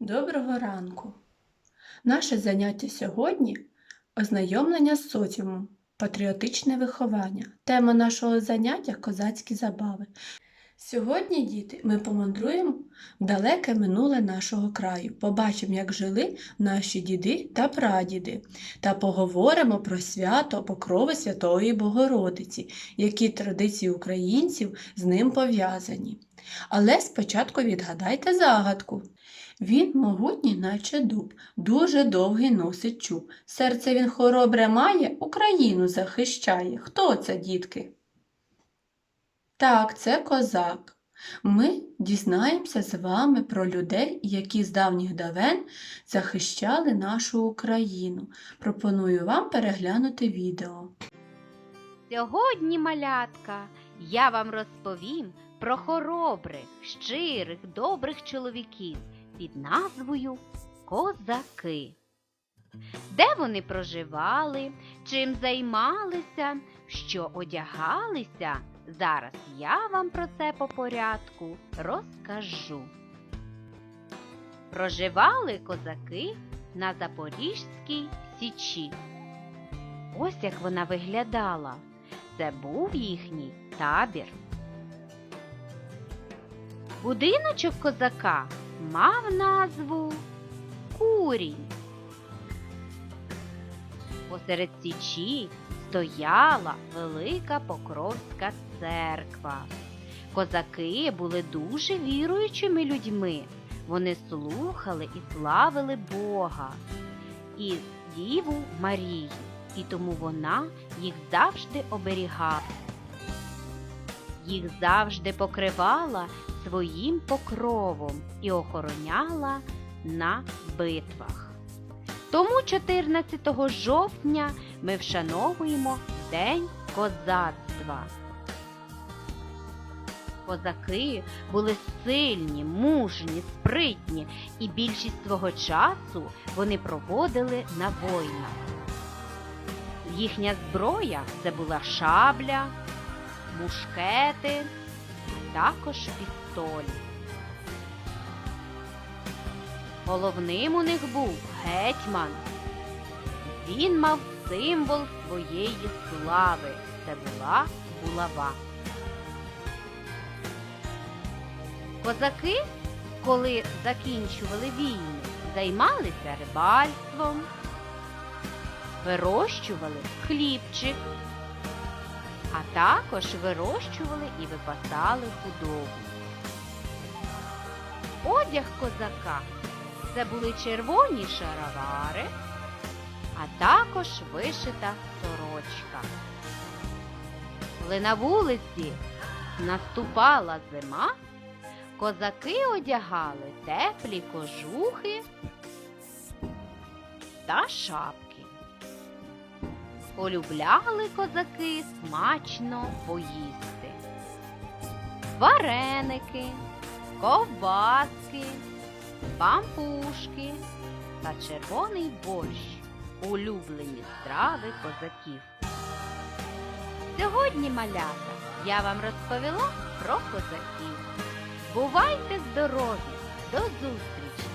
Доброго ранку! Наше заняття сьогодні ознайомлення з соціумом, патріотичне виховання. Тема нашого заняття козацькі забави. Сьогодні, діти, ми помандруємо в далеке минуле нашого краю, побачимо, як жили наші діди та прадіди, та поговоримо про свято Покрови Святої Богородиці, які традиції українців з ним пов'язані. Але спочатку відгадайте загадку. Він могутній, наче дуб, дуже довгий носить чуб. Серце він хоробре має, Україну захищає. Хто це, дітки? Так, це козак. Ми дізнаємося з вами про людей, які з давніх давен захищали нашу Україну. Пропоную вам переглянути відео. Сьогодні, малятка, я вам розповім про хоробрих, щирих, добрих чоловіків під назвою Козаки. Де вони проживали, чим займалися, що одягалися, зараз я вам про це по порядку розкажу. Проживали козаки на Запорізькій Січі. Ось як вона виглядала. Це був їхній табір. Будиночок козака мав назву Курінь. Посеред січі стояла велика Покровська церква. Козаки були дуже віруючими людьми. Вони слухали і славили Бога і Діву Марію, і тому вона їх завжди оберігала. Їх завжди покривала своїм покровом і охороняла на битвах. Тому 14 жовтня ми вшановуємо День козацтва. Козаки були сильні, мужні, спритні, і більшість свого часу вони проводили на войнах. Їхня зброя це була шабля, мушкети, також пістолі. Головним у них був гетьман. Він мав символ своєї слави. Це була булава. Козаки, коли закінчували війни, займалися рибальством, вирощували хлібчик, а також вирощували і випасали худобу. Одяг козака це були червоні шаровари, а також вишита сорочка. Коли на вулиці наступала зима, козаки одягали теплі кожухи та шапки. Полюбляли козаки смачно поїсти. Вареники, ковбаски, пампушки та червоний борщ улюблені страви козаків. Сьогодні, малята, я вам розповіла про козаків. Бувайте здорові! До зустрічі!